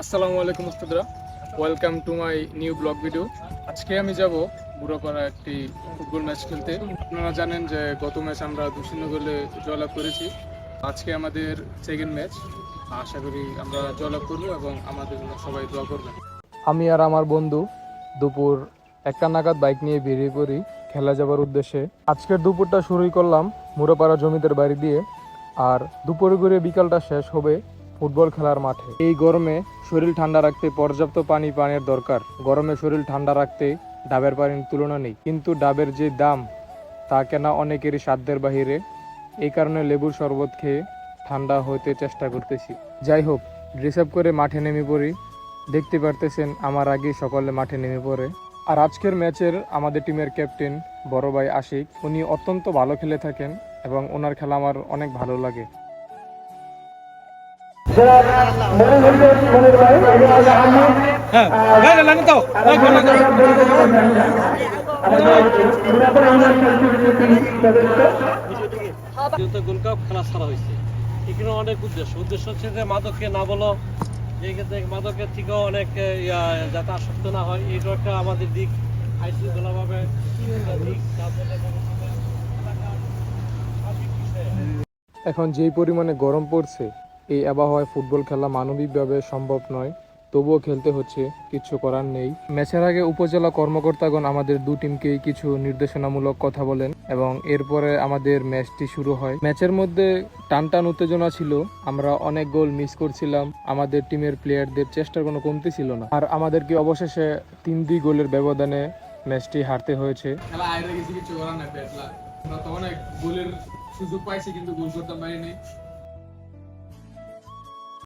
আসসালামু আলাইকুম উস্তাদরা welcome to my new blog video আজকে আমি যাব বুড়োপাড়া একটি ফুটবল ম্যাচ খেলতে। আপনারা জানেন যে গত ম্যাচ আমরা দু শূন্য গোলে জয়লাভ করেছি। আজকে আমাদের সেকেন্ড ম্যাচ আশা করি আমরা জয়লাভ করব এবং আমাদের সবাই দোয়া করবেন। আমি আর আমার বন্ধু দুপুর একটা নাগাদ বাইক নিয়ে বেরিয়ে পড়ি। খেলা যাবার উদ্দেশ্যে আজকের দুপুরটা শুরুই করলাম মুড়োপাড়া জমিদের বাড়ি দিয়ে, আর দুপুরে ঘুরে বিকালটা শেষ হবে ফুটবল খেলার মাঠে। এই গরমে শরীর ঠান্ডা রাখতে পর্যাপ্ত পানি পানির দরকার। গরমে শরীর ঠান্ডা রাখতে ডাবের পানির তুলনা নেই। কিন্তু ডাবের যে দাম, তা কেনা অনেকেরই সাধ্যের বাহিরে। এই কারণে লেবুর শরবত খেয়ে ঠান্ডা হতে চেষ্টা করতেছি। যাই হোক ড্রেস করে মাঠে নেমে পড়ি। দেখতে পারতেছেন আমার আগে সকলে মাঠে নেমে পড়ে। আর আজকের ম্যাচের আমাদের টিমের ক্যাপ্টেন বড় ভাই আশিক, উনি অত্যন্ত ভালো খেলে থাকেন এবং ওনার খেলা আমার অনেক ভালো লাগে। গোল্ড খেলা ছাড়া হয়েছে। এখানে অনেক উদ্দেশ্য। উদ্দেশ্য হচ্ছে যে মাদককে না বলো যে মাদকের থেকেও অনেক যাতে আসক্ত না হয় এটা একটা আমাদের দিক, আইনশৃঙ্খলাভাবে এখন যেই পরিমাণে গরম পড়ছে, এই আবহাওয়ায় ফুটবল খেলা মানবিকভাবে সম্ভব নয়। তবুও খেলতে হচ্ছে, কিছু করার নেই। ম্যাচের আগে উপজেলা কর্মকর্তাগণ আমাদের দু টিমকেই কিছু নির্দেশনামূলক কথা বলেন এবং এরপরে আমাদের ম্যাচটি শুরু হয়। ম্যাচের মধ্যে টান টান উত্তেজনা ছিল, আমরা অনেক গোল মিস করছিলাম, আমাদের টিমের প্লেয়ারদের চেষ্টার কোনো কমতি ছিল না। আর আমাদেরকে অবশেষে তিন দুই গোলের ব্যবধানে ম্যাচটি হারতে হয়েছে। সুযোগ পাইছি, কিন্তু গোল করতে পারিনি।